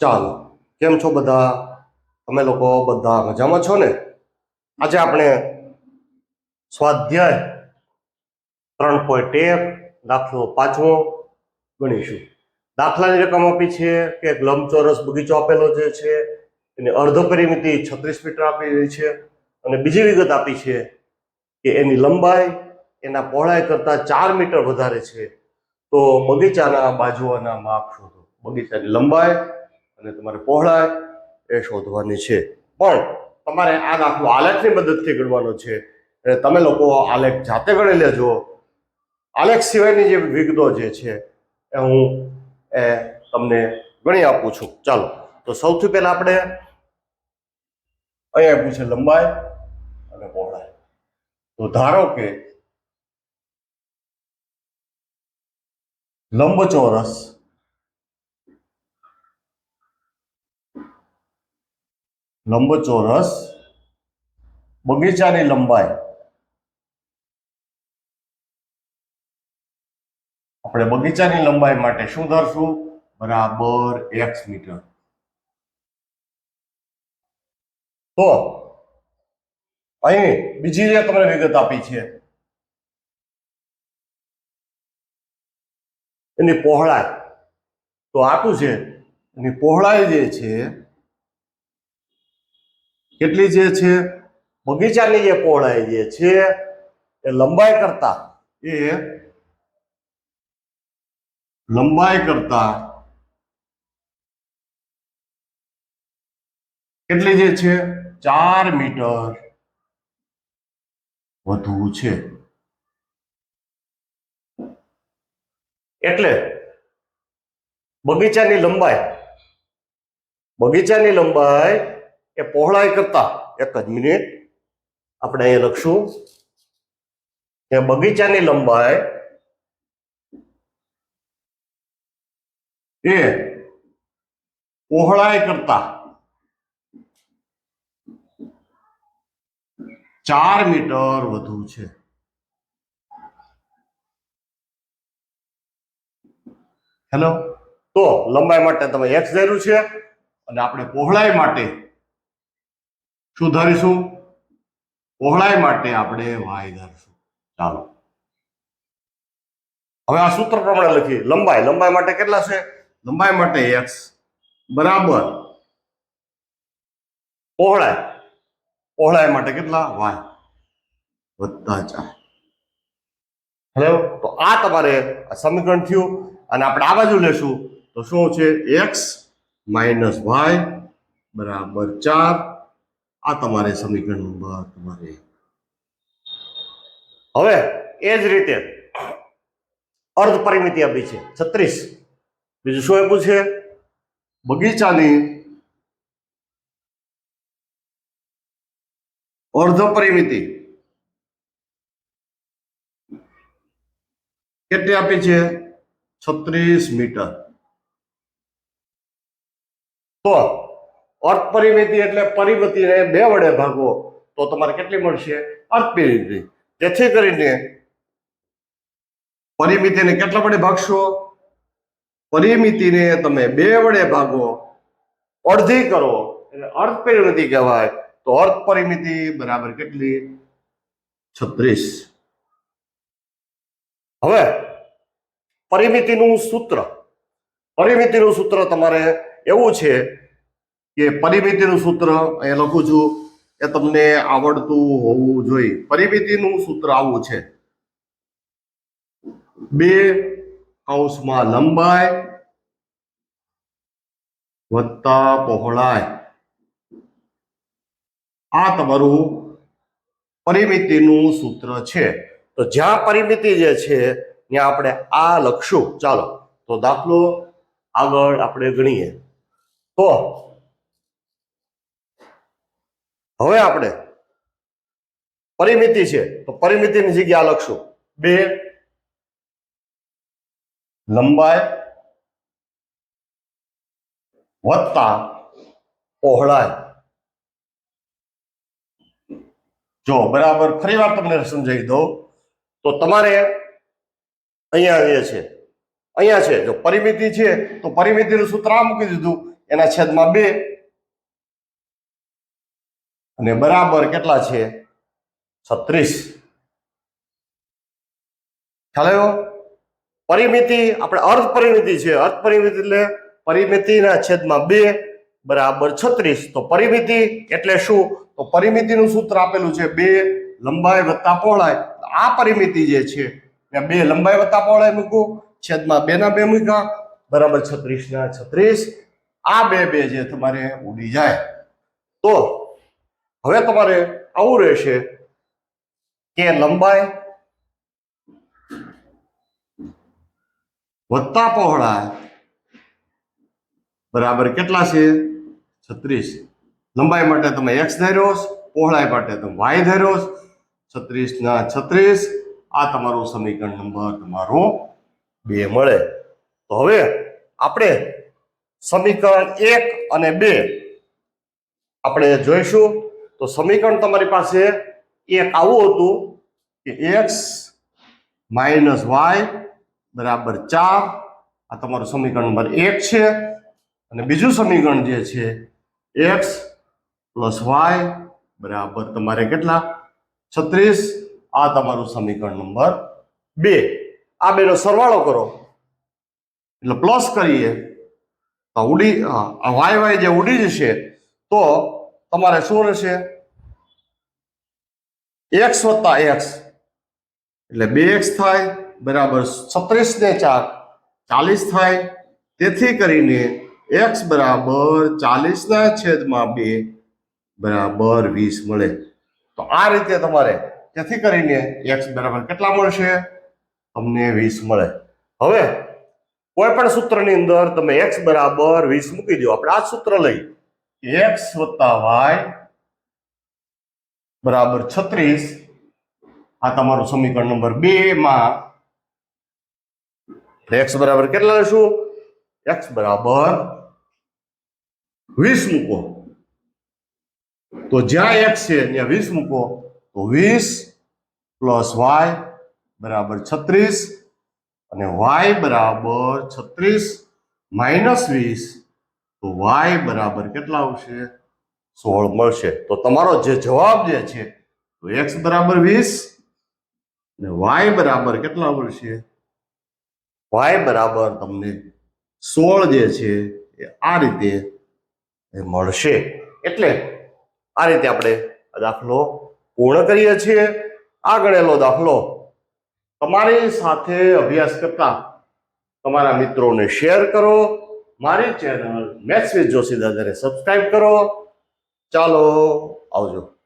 ચાલો, કેમ છો બધા? તમે લોકો બધા મજામાં છો ને? આજે આપણે સ્વાધ્યાય ત્રણ પોઈન્ટ એક, દાખલો પાંચમો ગણીશું. દાખલાની રકમ આપી છે કે એક લંબચોરસ બગીચો આપેલો જે છે, એની અર્ધ પરિમિતિ છત્રીસ મીટર આપેલી છે અને બીજી વિગત આપી છે કે એની લંબાઈ એના પહોળાઈ કરતાં ચાર મીટર વધારે છે. તો બગીચાના બાજુઓના માપ શોધો. બગીચાની લંબાઈ અને તમારે પહોળાઈ એ શોધવાની છે. પણ તમારે આ દાખલો આલેખની મદદથી ગણવાનો છે. એટલે તમે લોકો આલેખ જાતે ગણી લેજો. આલેખ સિવાયની જે વિગતો જે છે એ હું એ તમને ગણી આપું છું. ચાલો, તો સૌથી પહેલા આપણે અહીંયા આપ્યું છે લંબાઈ અને પહોળાઈ. તો ધારો કે લંબચોરસ લંબચોરસ, બગીચાની લંબાઈ. આપણે બગીચાની લંબાઈ માટે શું ધરશું? બરાબર એક્સ મીટર. તો અહીં બીજી જે તમને વિગત આપી છે, એની પહોળાઈ. તો આટું છે, એની પહોળાઈ જે છે કેટલી જે છે, બગીચાની જે પહોળાઈ જે છે, એ લંબાઈ કરતા, એ લંબાઈ કરતા કેટલી જે છે, ચાર મીટર વધુ છે. એટલે બગીચાની લંબાઈ બગીચાની લંબાઈ એ પહોળાઈ કરતા એક જ મિનિટ આપણે અહીંયા લખશું. કે બગીચાની લંબાઈ એ પહોળાઈ કરતા ચાર મીટર વધુ છે. હેલો તો લંબાઈ માટે તમે એક્સ ધર્યું છે અને આપણે પહોળાઈ માટે શું ધરીશું પહોળાઈ માટે આપણે વાય ધરશું. ચાલો. હવે આ સૂત્ર પ્રમાણે લખીએ. લંબાઈ. લંબાઈ માટે કેટલા છે? લંબાઈ માટે એક્સ બરાબર પહોળાઈ. પહોળાઈ માટે કેટલા? વાય વધતા ચાર. હેલો તો આ તમારે સમીકરણ થયું અને આપણે આ બાજુ લેશું. તો શું છે? એક્સ માઇનસ વાય બરાબર ચાર. આ તમારે સમીકરણ નંબર તમારે. હવે એ જ રીતે. અર્ધ પરિમિતિ આપી છે. છત્રીસ. બીજું શું આપ્યું છે? બગીચાની અર્ધ પરિમિતિ. કેટલી આપી છે? છત્રીસ મીટર. તો અર્ધ પરિમિતિ એટલે પરિમિતિને બે વડે ભાગવો, તો તમારે કેટલી મળશે? અર્થ પરિમિતિ જેથી કરીને પરિમિતિને કેટલા વડે ભાગશો? પરિમિતિને તમે બે વડે ભાગો. અડધી કરો એટલે અર્થ પરિમિતિ કહેવાય. તો અર્થ પરિમિતિ બરાબર કેટલી? છત્રીસ. હવે, પરિમિતિનું સૂત્ર. પરિમિતિનું સૂત્ર તમારે એવું છે કે પરિમિતિનું સૂત્ર એ લખું છું એ તમને આવડતું હોવું જોઈએ. પરિમિતિનું સૂત્ર આવું છે. બે કૌંસમાં લંબાઈ વત્તા પહોળાઈ આ તમારું પરિમિતિનું સૂત્ર છે. તો જ્યાં પરિમિતિ જે છે, ત્યાં આપણે આ લખશું. ચાલો, તો દાખલો આગળ આપણે ગણીએ. તો હવે આપણે પરિમિતિ છે. તો પરિમિતિની જગ્યા લખશું. બે લંબાઈ વત્તા પહોળાઈ. જો બરાબર ફરી વાર તમને સમજાવી દઉં. તો તમારે અહીંયા આવીએ છે. અહીંયા છે. જો પરિમિતિ છે, તો પરિમિતિનું સૂત્ર આ મૂકી દીધું. એના છેદમાં બે. અને બરાબર કેટલા છે? છત્રીસ. ખ્યાલ આવ્યો? પરિમિતિ, આપણે અર્ધ પરિમિતિ છે. અર્ધ પરિમિતિ એટલે પરિમિતિના છેદમાં બે બરાબર છત્રીસ. તો પરિમિતિ એટલે શું? તો પરિમિતિનું સૂત્ર આપેલું છે બે લંબાઈ વત્તા પહોળાઈ. આ પરિમિતિ જે છે, ત્યાં બે લંબાઈ વત્તા પહોળાઈ મૂકું. છેદમાં બે ના બે મૂક્યા. બરાબર છત્રીસ ના છત્રીસ. આ બે બે જે તમારે ઉડી જાય. તો હવે તમારે આવું રહેશે કે લંબાઈ વત્તા પહોળાઈ બરાબર કેટલા છે? છત્રીસ. લંબાઈ માટે તમે એક્સ ધર્યો પહોળાઈ માટે તમે વાય ધર્યો. છત્રીસ ના છત્રીસ. આ તમારો સમીકરણ નંબર તમારો બે મળે. તો હવે આપણે સમીકરણ એક અને બે આપણે જોઈશું. તો સમીકરણ તમારી પાસે એક આવું હતું કે એક્સ માઇનસ વાય બરાબર ચાર. આ તમારું સમીકરણ નંબર એક છે. અને બીજું સમીકરણ જે છે એક્સ પ્લસ વાય બરાબર તમારે કેટલા? છત્રીસ. આ તમારું સમીકરણ નંબર બે. આ બેનો સરવાળો કરો. એટલે પ્લસ કરીએ. તો ઉડી વાય વાય જે ઉડી જશે, તો તમારે શું રહેશે? એક્સ વત્તા એક્સ એટલે બે એક્સ થાય, બરાબર છત્રીસ ને ચાર, ચાલીસ થાય. તેથી કરીને એક્સ બરાબર ચાલીસના છેદમાં બે બરાબર વીસ મળે. તો આ રીતે તમારે, તેથી કરીને એક્સ બરાબર કેટલા મળશે? તમને વીસ મળે. હવે, કોઈ પણ સૂત્રની અંદર તમે એક્સ બરાબર વીસ મૂકી દો. આપણે આ સૂત્ર લઈ એક્સ વત્તા વાય બરાબર છત્રીસ. આ તમારું સમીકરણ નંબર બે માં એક્સ બરાબર કેટલા લેશું એક્સ બરાબર વીસ મૂકો. તો જ્યાં એક્સ છે, ત્યાં વીસ મૂકો. તો વીસ પ્લસ વાય બરાબર છત્રીસ. અને વાય બરાબર છત્રીસ માઇનસ વીસ. તો વાય બરાબર કેટલા આવશે? સોળ મળશે. તો તમારો જે જવાબ જે છે, તો એક્સ બરાબર વીસ ને વાય બરાબર કેટલા મળશે? વાય બરાબર તમને સોળ જે છે, એ આ રીતે એ મળશે. એટલે આ રીતે આપણે દાખલો પૂર્ણ કરીએ છીએ. આ ગણેલો દાખલો. તમારી સાથે અભ્યાસ કરતા તમારા મિત્રોને શેર કરો. મારી ચેનલ મેથ્સ વિથ જોશી દાદાને સબસ્ક્રાઈબ કરો. ચાલો આવજો.